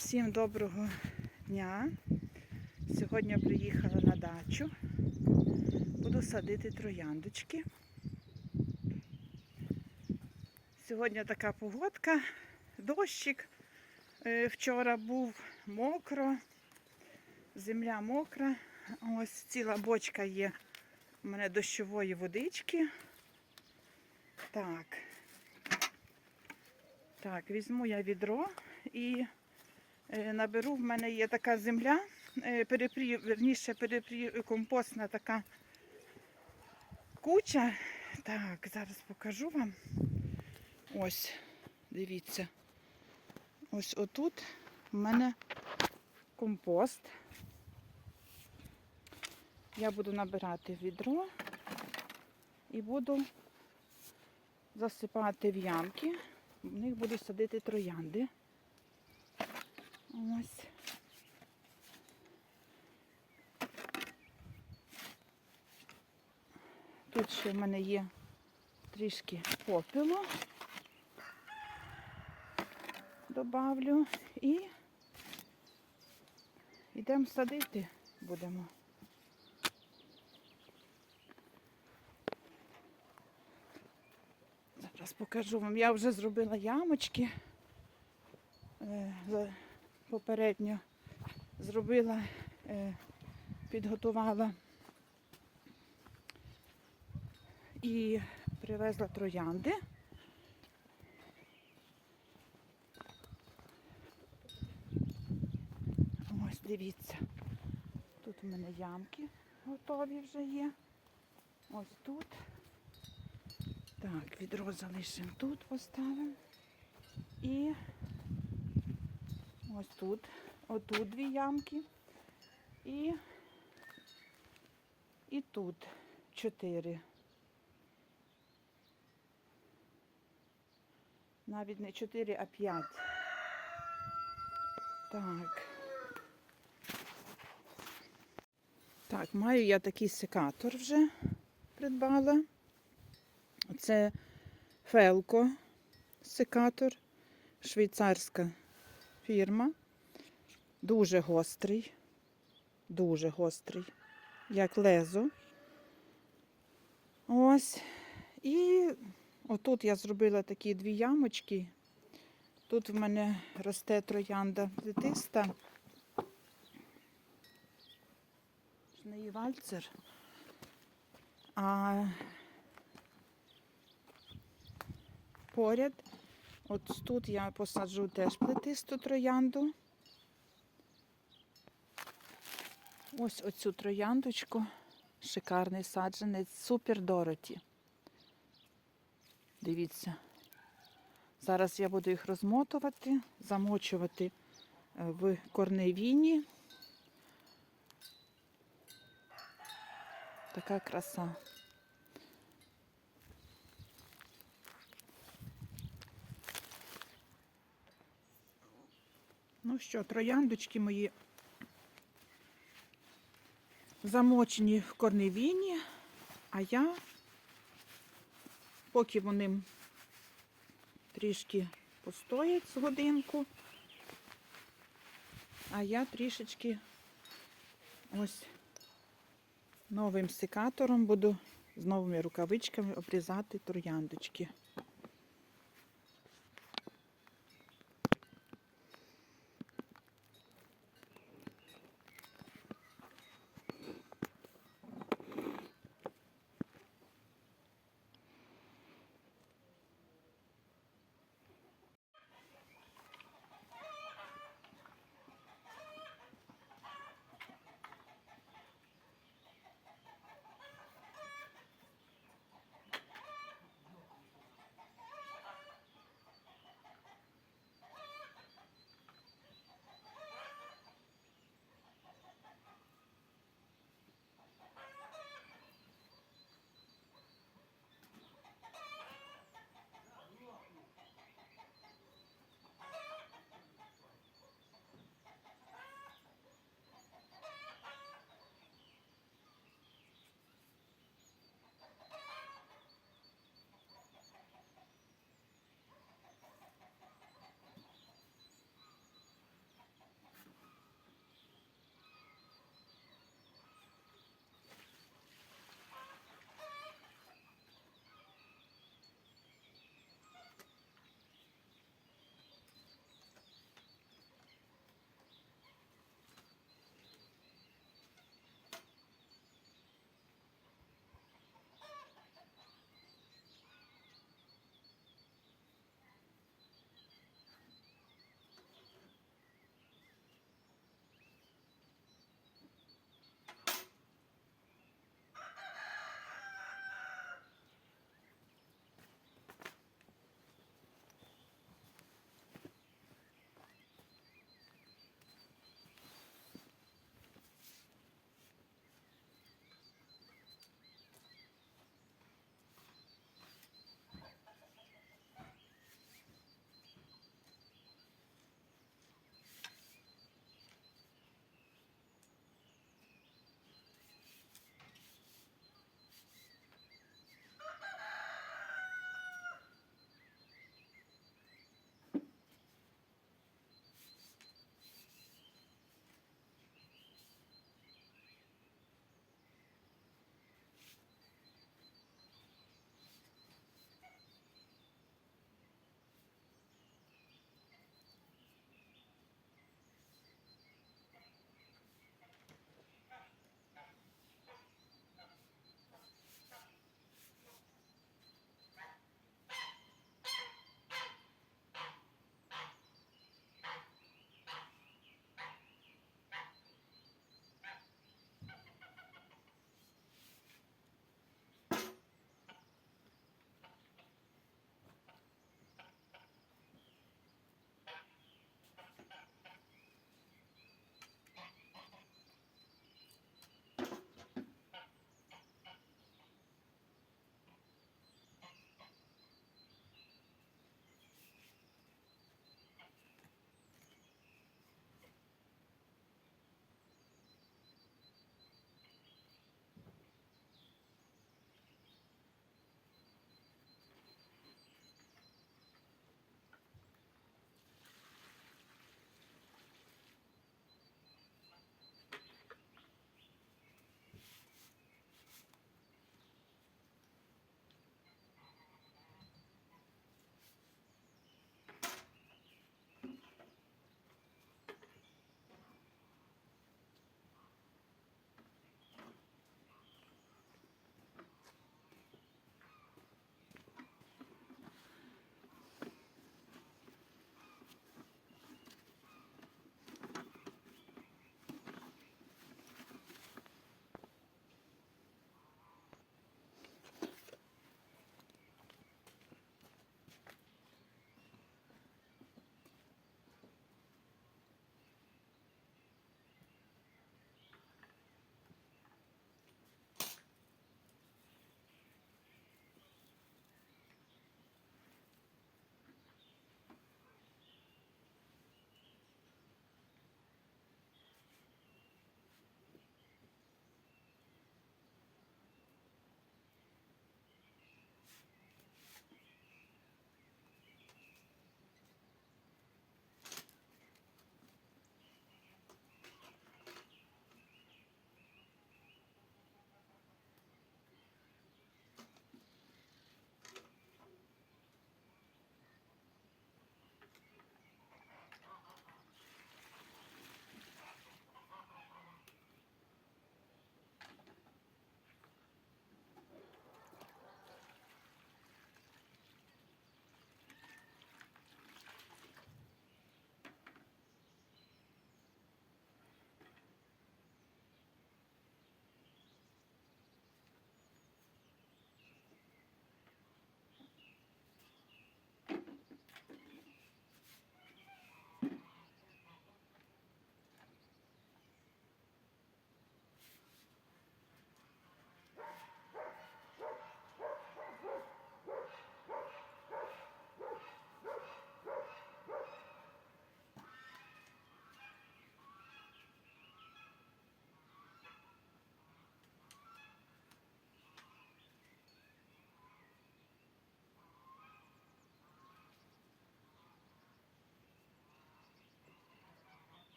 Всім доброго дня. Сьогодні приїхала на дачу. Буду садити трояндочки. Сьогодні така погодка, дощик. Е, Вчора був мокро, земля мокра. Ось ціла бочка є у мене дощової водички. Так. Так, візьму я відро і наберу. В мене є така земля, е, перепрі, верніше перепрі, компостна така куча. Так, зараз покажу вам. Ось, дивіться. Ось отут в мене компост. Я буду набирати відро і буду засипати в ямки. В них буду садити троянди. Ось. Тут ще в мене є трішки попелу. Добавлю і йдемо садити будемо. Зараз покажу вам. Я вже зробила ямочки. Попередньо зробила, е, підготувала і привезла троянди. Ось дивіться. Тут у мене ямки готові вже є. Ось тут. Так, відро залишимо тут, поставимо. І ось тут. Отут дві ямки. І, і тут чотири. Навіть не чотири, а п'ять. Так. Так, маю я такий секатор вже придбала. Це Фелко секатор, швейцарська фірма. Дуже гострий, дуже гострий, як лезо. Ось. І отут я зробила такі дві ямочки. Тут в мене росте троянда плетиста. Ж не вальцер. А поряд. От тут я посаджу теж плетисту троянду. Ось оцю трояндочку. Шикарний саджанець, супер Дороті. Дивіться. Зараз я буду їх розмотувати, замочувати е, в корневіні. Така краса. Ну що, трояндочки мої замочені в корневіні, а я, поки вони трішки постоять з годинку, а я трішечки ось новим секатором буду з новими рукавичками обрізати трояндочки.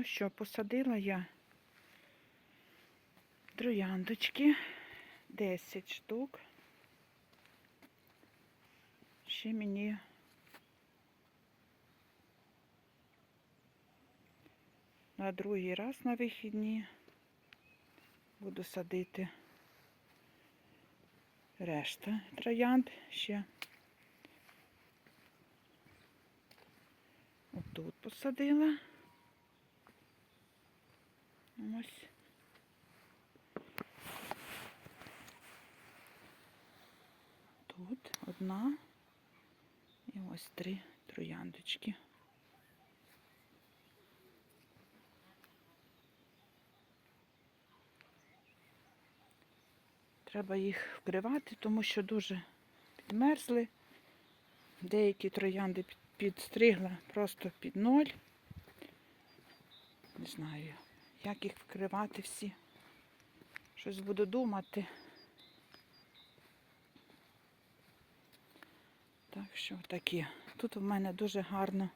Ну що, посадила я трояндочки 10 штук. Ще мені на другий раз на вихідні буду садити решта троянд ще. Отут посадила. Ось. Тут одна і ось три трояндочки. Треба їх вкривати, тому що дуже підмерзли. Деякі троянди підстригла просто під ноль. Не знаю, як їх вкривати всі. Щось буду думати. Так що такі. Тут у мене дуже гарно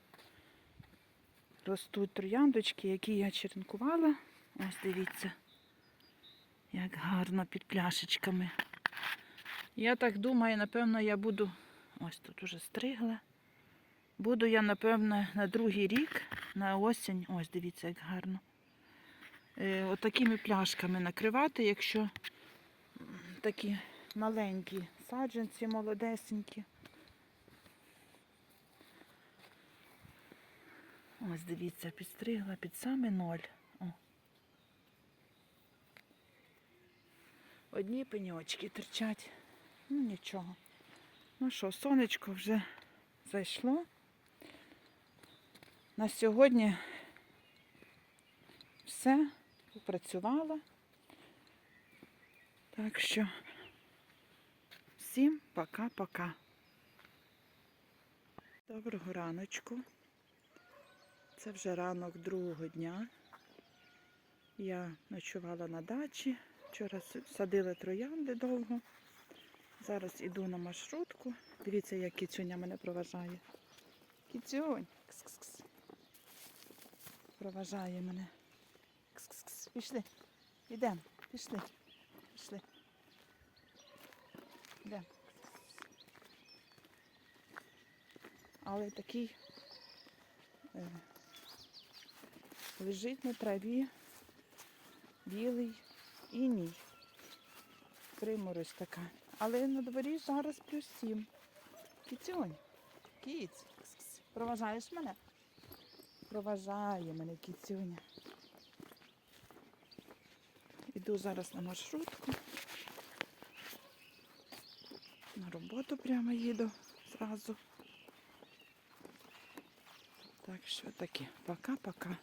ростуть трояндочки, які я черенкувала. Ось дивіться, як гарно під пляшечками. Я так думаю, напевно, я буду. Ось тут уже стригла. Буду я, напевно, на другий рік, на осінь, ось дивіться, як гарно. Е, отакими пляшками накривати, якщо такі маленькі саджанці, молодесенькі. Ось дивіться, підстригла під саме ноль. О. Одні пеньочки терчать. Ну нічого. Ну що, сонечко вже зайшло. На сьогодні все попрацювала. Так що всім пока-пока. Доброго раночку. Це вже ранок другого дня. Я ночувала на дачі. Вчора садила троянди довго. Зараз іду на маршрутку. Дивіться, як кіцюня мене проважає. Кіцюнь. Кс-кс-кс. Проважає мене. Пішли. Йдемо. Пішли. Пішли. Йдемо. Але такий е, лежить на траві білий іній. Приморозь така. Але на дворі зараз плюс сім. Кіцюнь, кіць, проважаєш мене? Проважає мене кіцюня. Іду зараз на маршрутку. На роботу прямо їду зразу. Так що таке. Пока-пока.